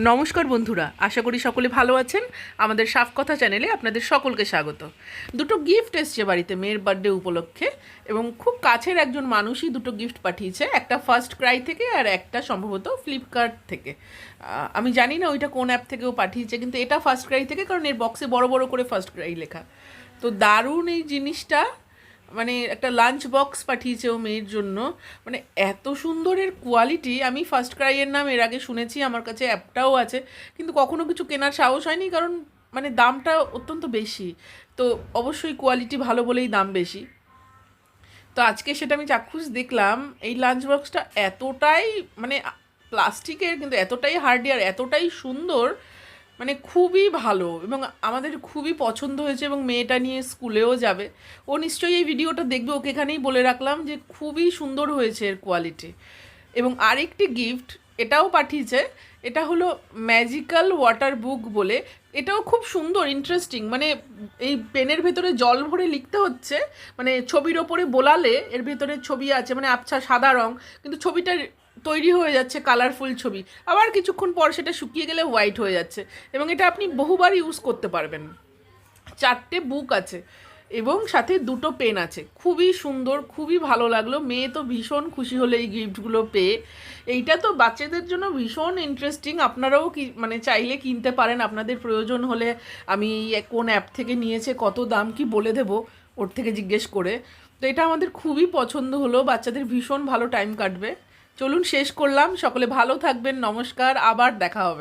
নমস্কার বন্ধুরা, আশা করি সকলে ভালো আছেন। আমাদের সাফ কথা চ্যানেলে আপনাদের সকলকে স্বাগত। দুটো গিফট এসছে বাড়িতে মেয়ের বার্থডে উপলক্ষে এবং খুব কাছের একজন মানুষই দুটো গিফট পাঠিয়েছে, একটা ফার্স্ট ক্রাই থেকে আর একটা সম্ভবত ফ্লিপকার্ট থেকে। আমি জানি না ওইটা কোন অ্যাপ থেকেও পাঠিয়েছে, কিন্তু এটা ফার্স্ট ক্রাই থেকে, কারণ এর বক্সে বড় বড় করে ফার্স্ট ক্রাই লেখা। তো দারুণ এই জিনিসটা। মানে একটা লাঞ্চ বক্স পাঠিয়েছে ও মেয়ের জন্য। মানে এত সুন্দরের কোয়ালিটি আমি ফার্স্ট ক্রাইয়ের নাম এর আগে শুনেছি, আমার কাছে অ্যাপটাও আছে, কিন্তু কখনো কিছু কেনার সাহস হয়নি, কারণ মানে দামটা অত্যন্ত বেশি। তো অবশ্যই কোয়ালিটি ভালো বলেই দাম বেশি। তো আজকে সেটা আমি চাক্ষুষ দেখলাম, এই লাঞ্চ বক্সটা এতটাই মানে প্লাস্টিকের কিন্তু এতটাই হার্ডি আর এতটাই সুন্দর মানে খুবই ভালো এবং আমাদের খুবই পছন্দ হয়েছে এবং মেয়েটা নিয়ে স্কুলেও যাবে। ও নিশ্চয়ই এই ভিডিওটা দেখবে, ওকে এখানেই বলে রাখলাম যে খুবই সুন্দর হয়েছে এর কোয়ালিটি এবং আরেকটি গিফট এটাও পাঠিয়েছে, এটা হলো ম্যাজিক্যাল ওয়াটার বুক বলে। এটাও খুব সুন্দর ইন্টারেস্টিং মানে এই পেনের ভেতরে জল ভরে লিখতে হচ্ছে মানে ছবির ওপরে বোলালে এর ভেতরে ছবি আছে মানে আচ্ছা সাদা রং, কিন্তু ছবিটা তৈরি হয়ে যাচ্ছে কালারফুল ছবি। আবার কিছুক্ষণ পর সেটা শুকিয়ে গেলে হোয়াইট হয়ে যাচ্ছে এবং এটা আপনি বহুবার ইউজ করতে পারবেন। চারটে বুক আছে এবং সাথে দুটো পেন আছে। খুবই সুন্দর, খুবই ভালো লাগল। মেয়ে তো ভীষণ খুশি হলো এই গিফটগুলো পেয়ে। এইটা তো বাচ্চাদের জন্য ভীষণ ইন্টারেস্টিং আপনারাও কি মানে চাইলে কিনতে পারেন। আপনাদের প্রয়োজন হলে আমি কোন অ্যাপ থেকে নিয়েছে, কত দাম কি বলে দেবো ওর থেকে জিজ্ঞেস করে। তো এটা আমাদের খুবই পছন্দ হলো। বাচ্চাদের ভীষণ ভালো টাইম কাটবে। চলুন শেষ করলাম। সকলে ভালো থাকবেন নমস্কার আবার দেখা হবে।